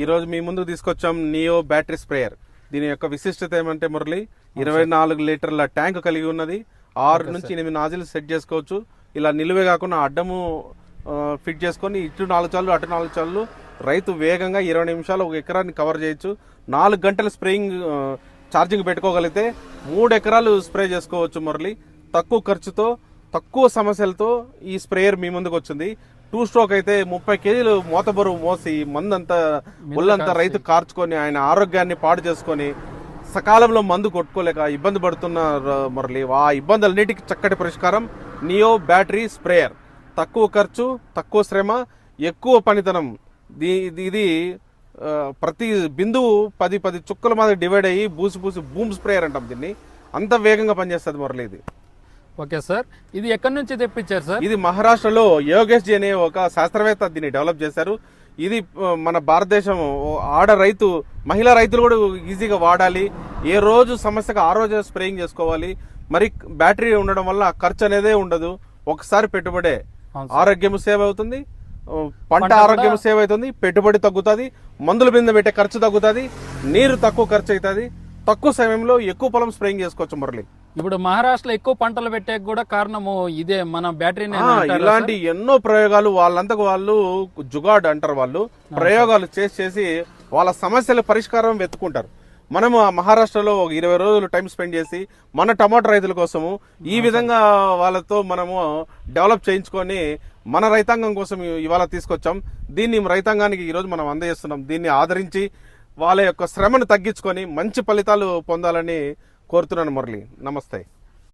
ఈ రోజు మీ ముందుకు తీసుకొచ్చాం నియో బ్యాటరీ స్ప్రేయర్ దీని యొక్క విశిష్టత ఏమంటే మురళి ఇరవై నాలుగు లీటర్ల ట్యాంక్ కలిగి ఉన్నది. ఆరు నుంచి ఎనిమిది నాజిల్ సెట్ చేసుకోవచ్చు. ఇలా నిలువే కాకుండా అడ్డము ఫిట్ చేసుకొని ఇటు నాలుగు చాలు అటు నాలుగు చాలు రైతు వేగంగా ఇరవై నిమిషాలు ఒక ఎకరాన్ని కవర్ చేయొచ్చు. నాలుగు గంటల స్ప్రేయింగ్ ఛార్జింగ్ పెట్టుకోగలిగితే మూడు ఎకరాలు స్ప్రే చేసుకోవచ్చు మురళి. తక్కువ ఖర్చుతో తక్కువ సమస్యలతో ఈ స్ప్రేయర్ మీ ముందుకు వచ్చింది. టూ స్ట్రోక్ అయితే ముప్పై కేజీలు మోతబరువు మోసి మందంతా ఒళ్ళంతా రైతు కార్చుకొని ఆయన ఆరోగ్యాన్ని పాడు చేసుకొని సకాలంలో మందు కొట్టుకోలేక ఇబ్బంది పడుతున్న మురళి. ఆ ఇబ్బందులన్నిటికీ చక్కటి పరిష్కారం నియో బ్యాటరీ స్ప్రేయర్. తక్కువ ఖర్చు తక్కువ శ్రమ ఎక్కువ పనితనం. దీ- ఇది- ప్రతి బిందువు పది పది చుక్కల మాదిరి డివైడ్ అయ్యి బూసి బూసి బూమ్ స్ప్రేయర్ అంటాం దీన్ని. అంత వేగంగా పనిచేస్తుంది మురళి ఇది. Okay sir. ఇది ఎక్కడి నుంచి తెప్పించారు సార్? ఇది మహారాష్ట్రలో యోగేష్ జీ అనే ఒక శాస్త్రవేత్త దీన్ని డెవలప్ చేశారు. ఇది మన భారతదేశం ఆడ రైతు మహిళా రైతులు కూడా ఈజీగా వాడాలి. ఏ రోజు సమస్యకు ఆ రోజు స్ప్రేయింగ్ చేసుకోవాలి. మరి బ్యాటరీ ఉండడం వల్ల ఖర్చు అనేదే ఉండదు. ఒకసారి పెట్టుబడే ఆరోగ్యం సేవ్ అవుతుంది. పంట ఆరోగ్యం సేవ్ అవుతుంది. పెట్టుబడి తగ్గుతుంది. మందుల బింద పెట్టే ఖర్చు తగ్గుతుంది. నీరు తక్కువ ఖర్చు అవుతుంది. తక్కువ సమయంలో ఎక్కువ పొలం స్ప్రేయింగ్ చేసుకోవచ్చు మురళి. ఇప్పుడు మహారాష్ట్రలో ఎక్కువ పంటలు పెట్టే కూడా కారణము ఇదే మన బ్యాటరీని ఆ, ఇలాంటి ఎన్నో ప్రయోగాలు వాళ్ళంతకు వాళ్ళు జుగాడ్ అంటారు వాళ్ళు. ప్రయోగాలు చేసి చేసి వాళ్ళ సమస్యల పరిష్కారం వెతుకుంటారు మనము ఆ మహారాష్ట్రలో ఒక ఇరవై రోజులు టైం స్పెండ్ చేసి మన టమాటో రైతుల కోసము ఈ విధంగా వాళ్ళతో మనము డెవలప్ చేయించుకొని మన రైతాంగం కోసం ఇవాళ తీసుకొచ్చాం. దీన్ని రైతాంగానికి ఈరోజు మనం అందజేస్తున్నాం. దీన్ని ఆదరించి వాళ్ళ యొక్క శ్రమను తగ్గించుకొని మంచి ఫలితాలు పొందాలని కోరుతున్నాను మురళి. నమస్తే.